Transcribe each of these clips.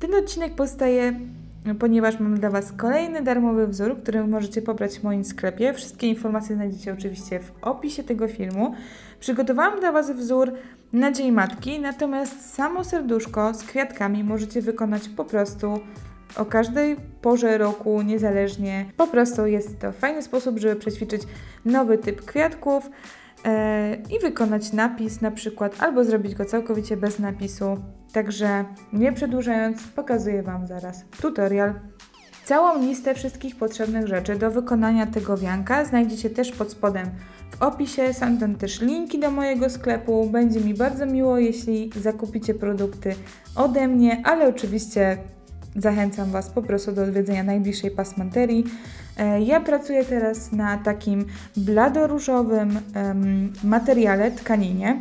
Ten odcinek powstaje, ponieważ mam dla Was kolejny darmowy wzór, który możecie pobrać w moim sklepie. Wszystkie informacje znajdziecie oczywiście w opisie tego filmu. Przygotowałam dla Was wzór na Dzień Matki, natomiast samo serduszko z kwiatkami możecie wykonać po prostu o każdej porze roku, niezależnie. Po prostu jest to fajny sposób, żeby przećwiczyć nowy typ kwiatków i wykonać napis na przykład, albo zrobić go całkowicie bez napisu. Także nie przedłużając, pokazuję Wam zaraz tutorial. Całą listę wszystkich potrzebnych rzeczy do wykonania tego wianka znajdziecie też pod spodem w opisie. Są też linki do mojego sklepu. Będzie mi bardzo miło, jeśli zakupicie produkty ode mnie, ale oczywiście zachęcam Was po prostu do odwiedzenia najbliższej pasmanterii. E, Ja pracuję teraz na takim bladoróżowym materiale, tkaninie.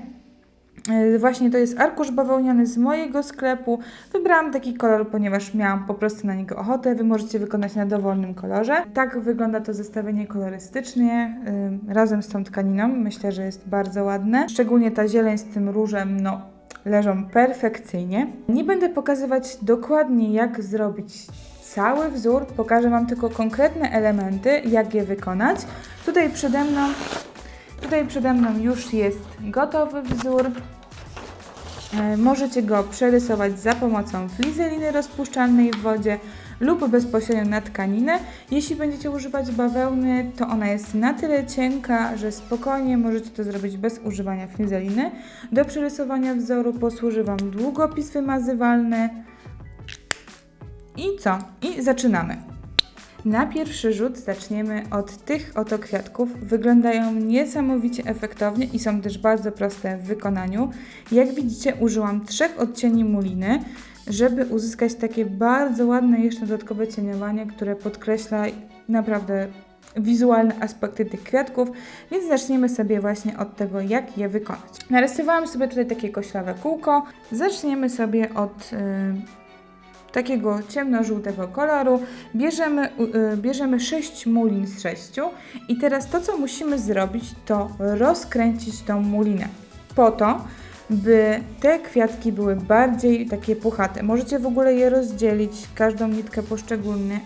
Właśnie to jest arkusz bawełniany z mojego sklepu. Wybrałam taki kolor, ponieważ miałam po prostu na niego ochotę. Wy możecie wykonać na dowolnym kolorze. Tak wygląda to zestawienie kolorystycznie razem z tą tkaniną. Myślę, że jest bardzo ładne. Szczególnie ta zieleń z tym różem, no leżą perfekcyjnie. Nie będę pokazywać dokładnie jak zrobić cały wzór, pokażę Wam tylko konkretne elementy, jak je wykonać. Tutaj przede mną, tutaj przede mną już jest gotowy wzór. E, Możecie go przerysować za pomocą flizeliny rozpuszczalnej w wodzie lub bezpośrednio na tkaninę. Jeśli będziecie używać bawełny, to ona jest na tyle cienka, że spokojnie możecie to zrobić bez używania flizeliny. Do przerysowania wzoru posłuży Wam długopis wymazywalny. I co? I zaczynamy. Na pierwszy rzut zaczniemy od tych oto kwiatków. Wyglądają niesamowicie efektownie i są też bardzo proste w wykonaniu. Jak widzicie, użyłam trzech odcieni muliny, żeby uzyskać takie bardzo ładne jeszcze dodatkowe cieniowanie, które podkreśla naprawdę wizualne aspekty tych kwiatków, więc zaczniemy sobie właśnie od tego, jak je wykonać. Narysowałam sobie tutaj takie koślawe kółko. Zaczniemy sobie od y, takiego ciemnożółtego koloru. Bierzemy, y, bierzemy 6 mulin z 6 i teraz to, co musimy zrobić, to rozkręcić tą mulinę. Po to, by te kwiatki były bardziej takie puchate. Możecie w ogóle je rozdzielić, każdą nitkę poszczególnie,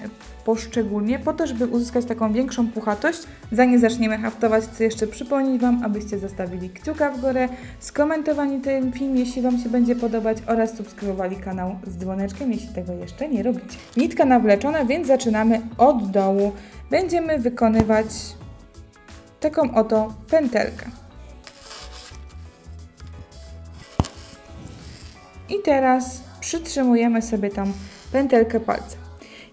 poszczególnie po to, żeby uzyskać taką większą puchatość. Zanim zaczniemy haftować, chcę jeszcze przypomnieć Wam, abyście zostawili kciuka w górę, skomentowali ten film, jeśli Wam się będzie podobać oraz subskrybowali kanał z dzwoneczkiem, jeśli tego jeszcze nie robicie. Nitka nawleczona, więc zaczynamy od dołu. Będziemy wykonywać taką oto pętelkę. I teraz przytrzymujemy sobie tą pętelkę palcem.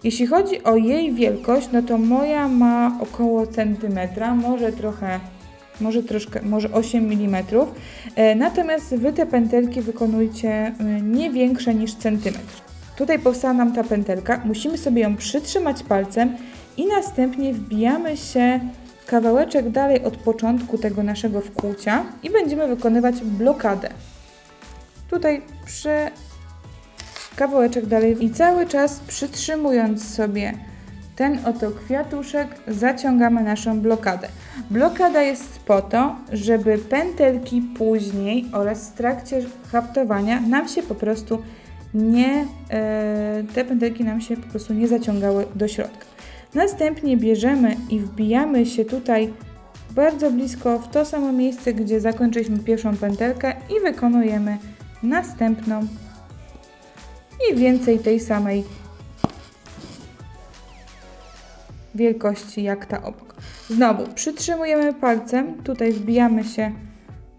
Jeśli chodzi o jej wielkość, no to moja ma około centymetra, może trochę, może troszkę, może 8 mm. E, Natomiast Wy te pętelki wykonujcie e, nie większe niż centymetr. Tutaj powstała nam ta pętelka, musimy sobie ją przytrzymać palcem i następnie wbijamy się kawałeczek dalej od początku tego naszego wkłucia i będziemy wykonywać blokadę tutaj przy kawałeczek dalej i cały czas przytrzymując sobie ten oto kwiatuszek zaciągamy naszą blokadę. Blokada jest po to, żeby pętelki później oraz w trakcie haftowania nam się po prostu nie, e, te pętelki nam się po prostu nie zaciągały do środka. Następnie bierzemy i wbijamy się tutaj bardzo blisko w to samo miejsce, gdzie zakończyliśmy pierwszą pętelkę i wykonujemy następną i więcej tej samej wielkości jak ta obok. Znowu przytrzymujemy palcem, tutaj wbijamy się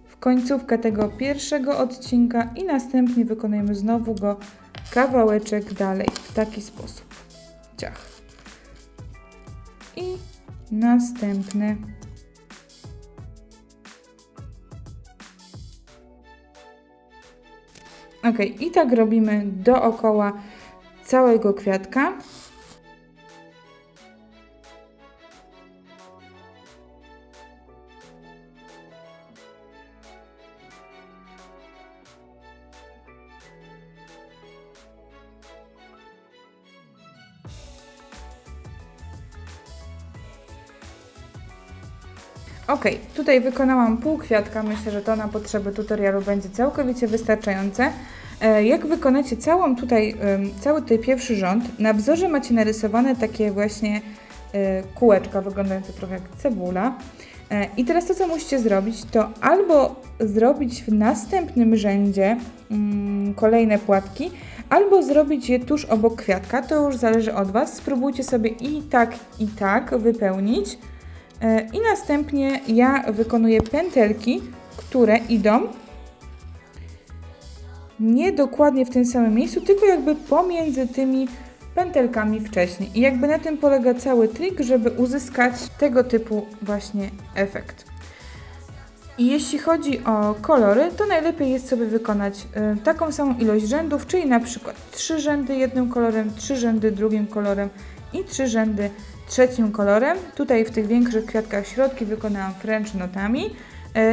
w końcówkę tego pierwszego odcinka i następnie wykonujemy znowu go kawałeczek dalej w taki sposób. Ciach. I następny. Ok, i tak robimy dookoła całego kwiatka. Ok, tutaj wykonałam pół kwiatka. Myślę, że to na potrzeby tutorialu będzie całkowicie wystarczające. E, Jak wykonacie całą tutaj, cały tutaj pierwszy rząd, na wzorze macie narysowane takie właśnie e, kółeczka wyglądające trochę jak cebula. E, I teraz to, co musicie zrobić, to albo zrobić w następnym rzędzie mm, kolejne płatki, albo zrobić je tuż obok kwiatka. To już zależy od Was. Spróbujcie sobie i tak, i tak wypełnić. I następnie ja wykonuję pętelki, które idą nie dokładnie w tym samym miejscu, tylko jakby pomiędzy tymi pętelkami wcześniej. I jakby na tym polega cały trik, żeby uzyskać tego typu właśnie efekt. I jeśli chodzi o kolory, to najlepiej jest sobie wykonać y, taką samą ilość rzędów, czyli na przykład trzy rzędy jednym kolorem, trzy rzędy drugim kolorem i trzy rzędy trzecim kolorem. Tutaj w tych większych kwiatkach środki wykonałam French notami,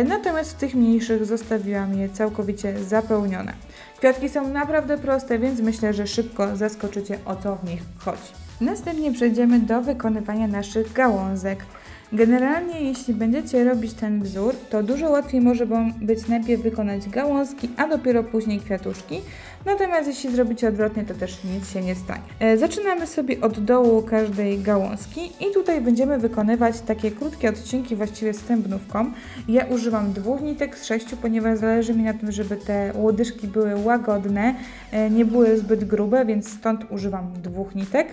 natomiast w tych mniejszych zostawiłam je całkowicie zapełnione. Kwiatki są naprawdę proste, więc myślę, że szybko zaskoczycie o co w nich chodzi. Następnie przejdziemy do wykonywania naszych gałązek. Generalnie jeśli będziecie robić ten wzór, to dużo łatwiej może być najpierw wykonać gałązki, a dopiero później kwiatuszki. Natomiast jeśli zrobicie odwrotnie, to też nic się nie stanie. E, Zaczynamy sobie od dołu każdej gałązki i tutaj będziemy wykonywać takie krótkie odcinki właściwie stępnówką. Ja używam dwóch nitek z sześciu, ponieważ zależy mi na tym, żeby te łodyżki były łagodne, e, nie były zbyt grube, więc stąd używam dwóch nitek.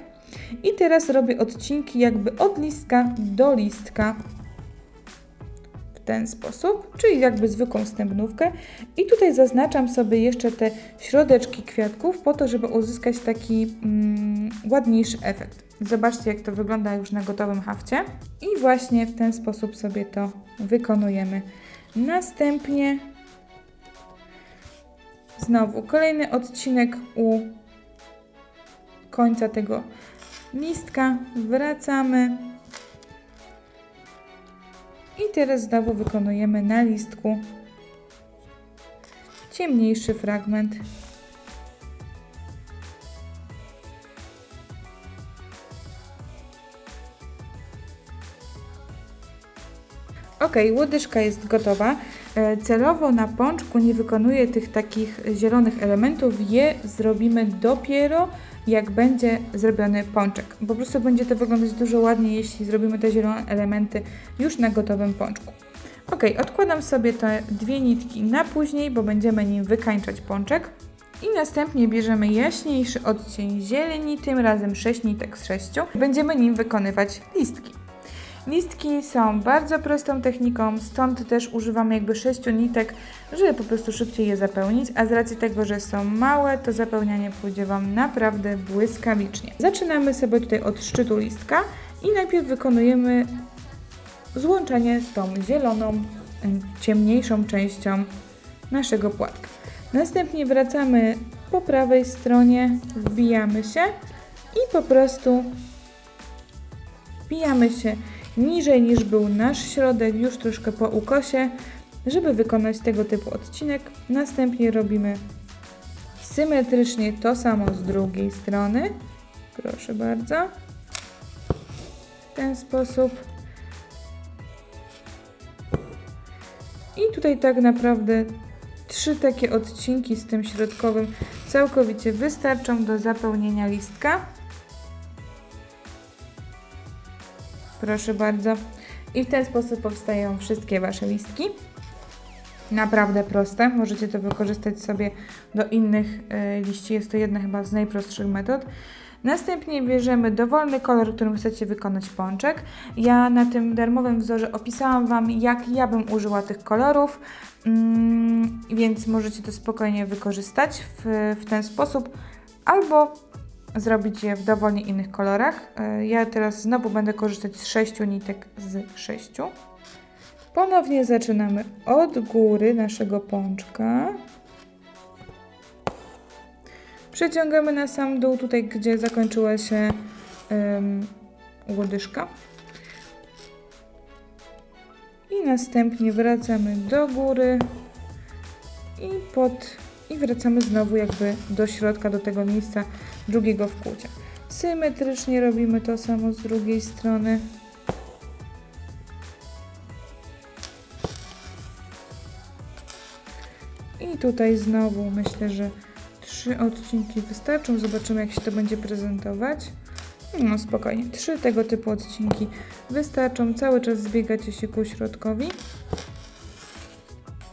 I teraz robię odcinki jakby od listka do listka w ten sposób, czyli jakby zwykłą stępnówkę. I tutaj zaznaczam sobie jeszcze te środeczki kwiatków po to, żeby uzyskać taki mm, ładniejszy efekt. Zobaczcie, jak to wygląda już na gotowym hafcie. I właśnie w ten sposób sobie to wykonujemy. Następnie znowu kolejny odcinek u końca tego listka, wracamy i teraz znowu wykonujemy na listku ciemniejszy fragment. Ok, łodyżka jest gotowa. E, Celowo na pączku nie wykonuję tych takich zielonych elementów. Je zrobimy dopiero jak będzie zrobiony pączek. Po prostu będzie to wyglądać dużo ładniej, jeśli zrobimy te zielone elementy już na gotowym pączku. Ok, odkładam sobie te dwie nitki na później, bo będziemy nim wykańczać pączek. I następnie bierzemy jaśniejszy odcień zieleni, tym razem 6 nitek z 6. Będziemy nim wykonywać listki. Listki są bardzo prostą techniką, stąd też używam jakby 6 nitek, żeby po prostu szybciej je zapełnić, a z racji tego, że są małe, to zapełnianie pójdzie Wam naprawdę błyskawicznie. Zaczynamy sobie tutaj od szczytu listka i najpierw wykonujemy złączenie z tą zieloną, em, ciemniejszą częścią naszego płatka. Następnie wracamy po prawej stronie, wbijamy się i po prostu wbijamy się niżej niż był nasz środek, już troszkę po ukosie, żeby wykonać tego typu odcinek. Następnie robimy symetrycznie to samo z drugiej strony. Proszę bardzo. W ten sposób. I tutaj tak naprawdę trzy takie odcinki z tym środkowym całkowicie wystarczą do zapełnienia listka. Proszę bardzo. I w ten sposób powstają wszystkie Wasze listki. Naprawdę proste. Możecie to wykorzystać sobie do innych e, liści. Jest to jedna chyba z najprostszych metod. Następnie bierzemy dowolny kolor, którym chcecie wykonać pączek. Ja na tym darmowym wzorze opisałam Wam, jak ja bym użyła tych kolorów, mm, więc możecie to spokojnie wykorzystać w, w ten sposób. Albo zrobić je w dowolnie innych kolorach. E, Ja teraz znowu będę korzystać z 6 nitek z 6. Ponownie zaczynamy od góry naszego pączka. Przeciągamy na sam dół, tutaj gdzie zakończyła się um, łodyżka. I następnie wracamy do góry i pod i wracamy znowu jakby do środka, do tego miejsca drugiego wkłucia. Symetrycznie robimy to samo z drugiej strony. I tutaj znowu myślę, że Trzy odcinki wystarczą. Zobaczymy, jak się to będzie prezentować. No spokojnie. Trzy tego typu odcinki wystarczą. Cały czas zbiegacie się ku środkowi.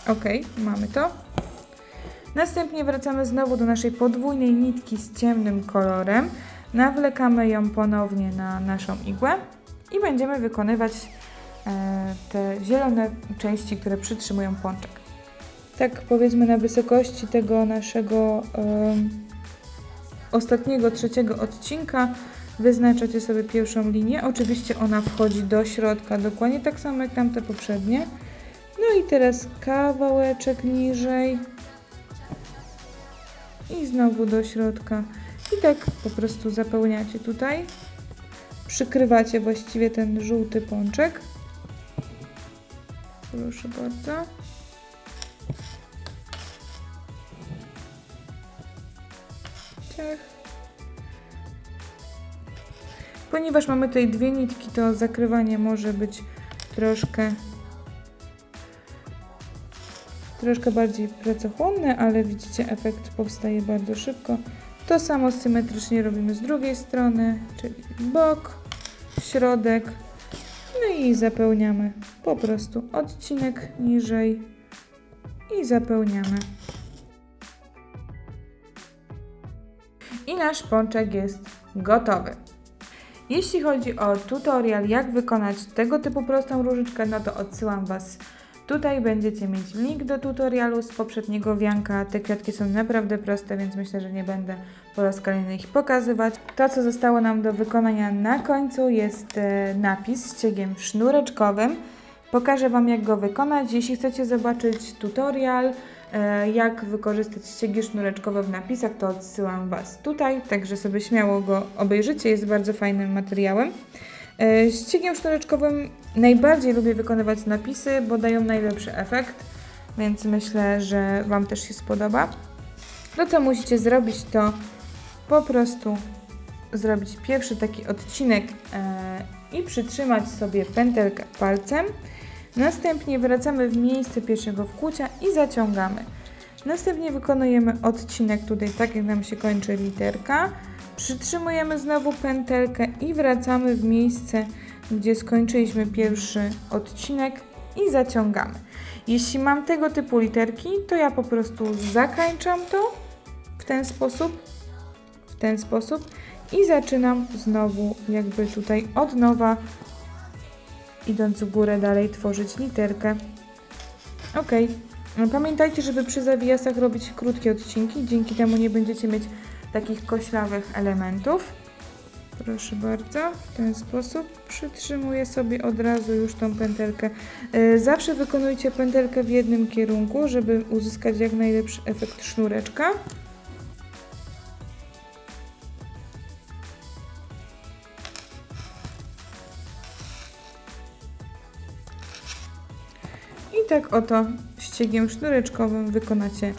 Ok, mamy to. Następnie wracamy znowu do naszej podwójnej nitki z ciemnym kolorem. Nawlekamy ją ponownie na naszą igłę i będziemy wykonywać e, te zielone części, które przytrzymują pączek. Tak powiedzmy na wysokości tego naszego em, ostatniego, trzeciego odcinka wyznaczacie sobie pierwszą linię. Oczywiście ona wchodzi do środka, dokładnie tak samo jak tamte poprzednie. No i teraz kawałeczek niżej i znowu do środka. I tak po prostu zapełniacie tutaj. Przykrywacie właściwie ten żółty pączek. Proszę bardzo. Ciach. Ponieważ mamy tutaj dwie nitki, to zakrywanie może być troszkę troszkę bardziej pracochłonne, ale widzicie, efekt powstaje bardzo szybko. To samo symetrycznie robimy z drugiej strony, czyli bok, środek. No i zapełniamy po prostu odcinek niżej i zapełniamy. I nasz pączek jest gotowy. Jeśli chodzi o tutorial, jak wykonać tego typu prostą różyczkę, no to odsyłam Was Tutaj będziecie mieć link do tutorialu z poprzedniego wianka. Te kwiatki są naprawdę proste, więc myślę, że nie będę po raz kolejny ich pokazywać. To, co zostało nam do wykonania na końcu jest e, napis z ciegiem sznureczkowym. Pokażę Wam, jak go wykonać. Jeśli chcecie zobaczyć tutorial, e, jak wykorzystać ściegi sznureczkowe w napisach, to odsyłam Was tutaj, także sobie śmiało go obejrzycie, jest bardzo fajnym materiałem. E, Ściegiem sznureczkowym najbardziej lubię wykonywać napisy, bo dają najlepszy efekt, więc myślę, że Wam też się spodoba. To, co musicie zrobić, to po prostu zrobić pierwszy taki odcinek e, i przytrzymać sobie pętelkę palcem. Następnie wracamy w miejsce pierwszego wkłucia i zaciągamy. Następnie wykonujemy odcinek tutaj, tak jak nam się kończy literka. Przytrzymujemy znowu pętelkę i wracamy w miejsce, gdzie skończyliśmy pierwszy odcinek i zaciągamy. Jeśli mam tego typu literki, to ja po prostu zakańczam to w ten sposób, w ten sposób i zaczynam znowu jakby tutaj od nowa, idąc w górę dalej tworzyć literkę. Ok. Pamiętajcie, żeby przy zawijasach robić krótkie odcinki, dzięki temu nie będziecie mieć takich koślawych elementów. Proszę bardzo, w ten sposób przytrzymuję sobie od razu już tą pętelkę. E, zawsze wykonujcie pętelkę w jednym kierunku, żeby uzyskać jak najlepszy efekt sznureczka. I tak oto ściegiem sznureczkowym wykonacie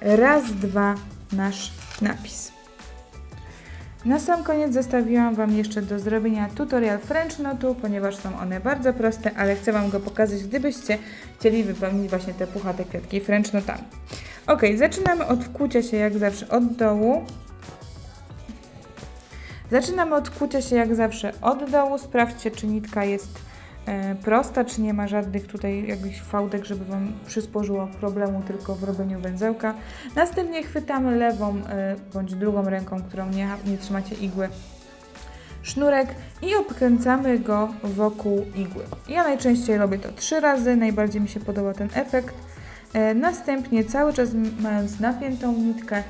raz, dwa nasz napis. Na sam koniec zostawiłam Wam jeszcze do zrobienia tutorial French Notu, ponieważ są one bardzo proste, ale chcę Wam go pokazać, gdybyście chcieli wypełnić właśnie te puchate kwiatki French Notami. Ok, zaczynamy od wkłucia się jak zawsze od dołu. Zaczynamy od wkłucia się jak zawsze od dołu. Sprawdźcie, czy nitka jest prosta, czy nie ma żadnych tutaj jakichś fałdek, żeby Wam przysporzyło problemu tylko w robieniu węzełka. Następnie chwytamy lewą e, bądź drugą ręką, którą nie, nie trzymacie igły, sznurek i obkręcamy go wokół igły. Ja najczęściej robię to trzy razy, najbardziej mi się podoba ten efekt. E, następnie cały czas mając napiętą nitkę,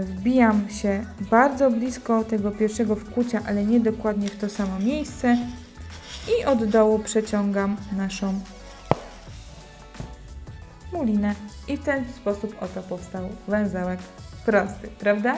wbijam się bardzo blisko tego pierwszego wkłucia, ale nie dokładnie w to samo miejsce i od dołu przeciągam naszą mulinę. I w ten sposób oto powstał węzełek prosty, prawda?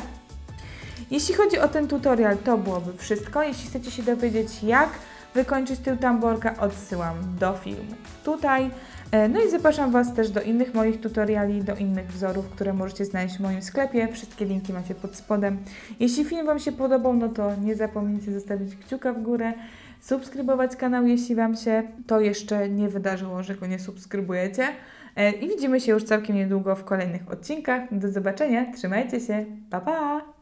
Jeśli chodzi o ten tutorial, to byłoby wszystko. Jeśli chcecie się dowiedzieć, jak wykończyć tył tamborka, odsyłam do filmu tutaj. E, No i zapraszam Was też do innych moich tutoriali, do innych wzorów, które możecie znaleźć w moim sklepie. Wszystkie linki macie pod spodem. Jeśli film Wam się podobał, no to nie zapomnijcie zostawić kciuka w górę, subskrybować kanał, jeśli Wam się to jeszcze nie wydarzyło, że go nie subskrybujecie. E, I widzimy się już całkiem niedługo w kolejnych odcinkach. Do zobaczenia, trzymajcie się, pa pa!